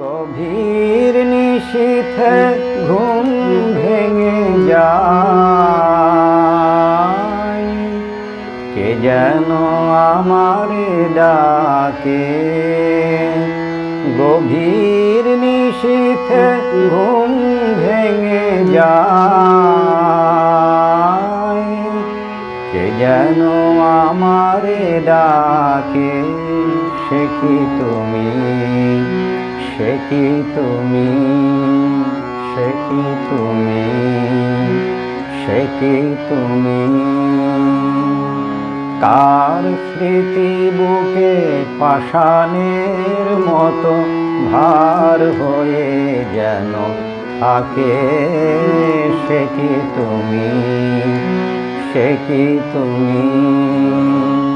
গভীর নিশীথে ঘুম ভেঙে যায়। কে যেন আমারে ডাকে? গভীর নিশীথে ঘুম ভেঙে যায়। কে যেন আমারে ডাকে, সে কি তুমি? সে কি তুমি? সে কি তুমি? সে কি তুমি? কার স্মৃতি বুকে পাষাণের মতো ভার হয়ে যেন থাকে? সে কি তুমি? সে কি তুমি?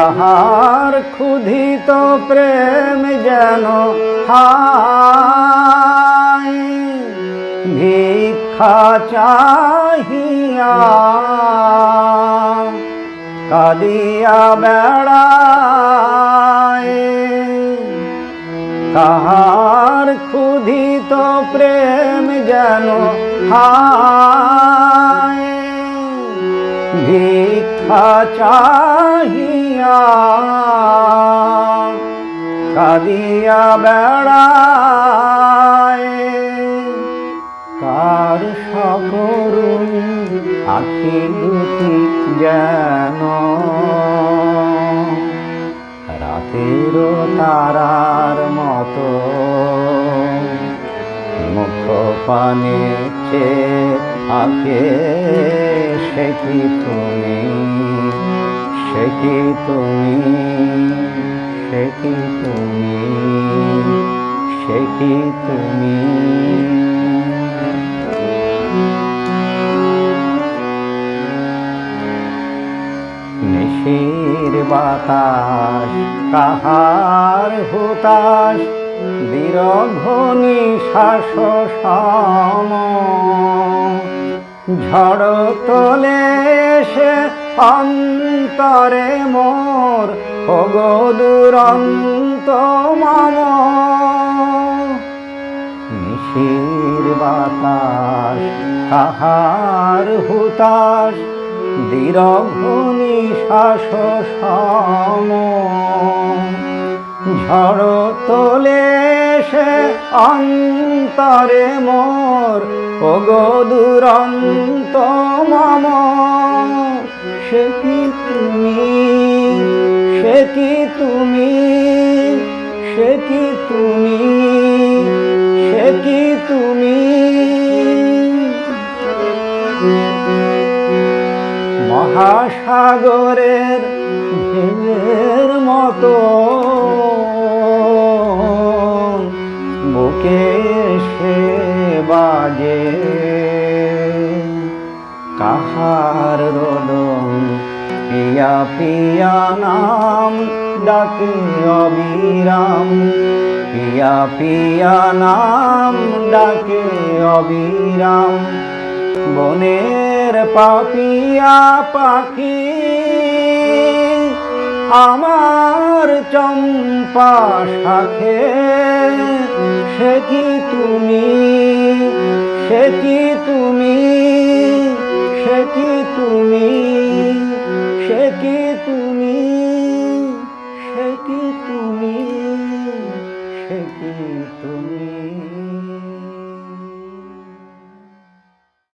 কাহার ক্ষুধিত প্রেম যেন হায়, ভিক্ষা চাহিয়া কাদিয়া বেড়ায়। কাহার ক্ষুধিত প্রেম যেন হায়, ভিক্ষা চাহিয়া কাদিয়া বেড়ায়। কার সকরুণ আখি দুটি যেন রাতের তারার মতো মুখ পানে থাকে সে কি সে কি তুমি? সে কি তুমি? সে কি তুমি? নিশির বাতাস, কাহার হুতাস বিরঘ নিশ্বাস সম ঝড় তোলে সে অন্তরে মোর, ওগো দুরন্ত মম। নিশির বাতাস কাহার হুতাস দীর্ঘ নিশ্বাস সম। ঝড় তোলে সে অন্তরে মোর, ওগো দুরন্ত মম সে কি তুমি? সে কি তুমি? সে কি তুমি? সে কি তুমি? মহাসাগরের বাজে কাহার রোদন পিয়া পিয়া নাম ডাকে অবিরাম। পিয়া পিয়া নাম ডাকে অবিরাম। বনের পাপিয়া পাখি, আমার চম্পা শাখে। সে কি তুমি? সে কি তুমি? সে কি তুমি? সে কি তুমি? সে তুমি? সে তুমি?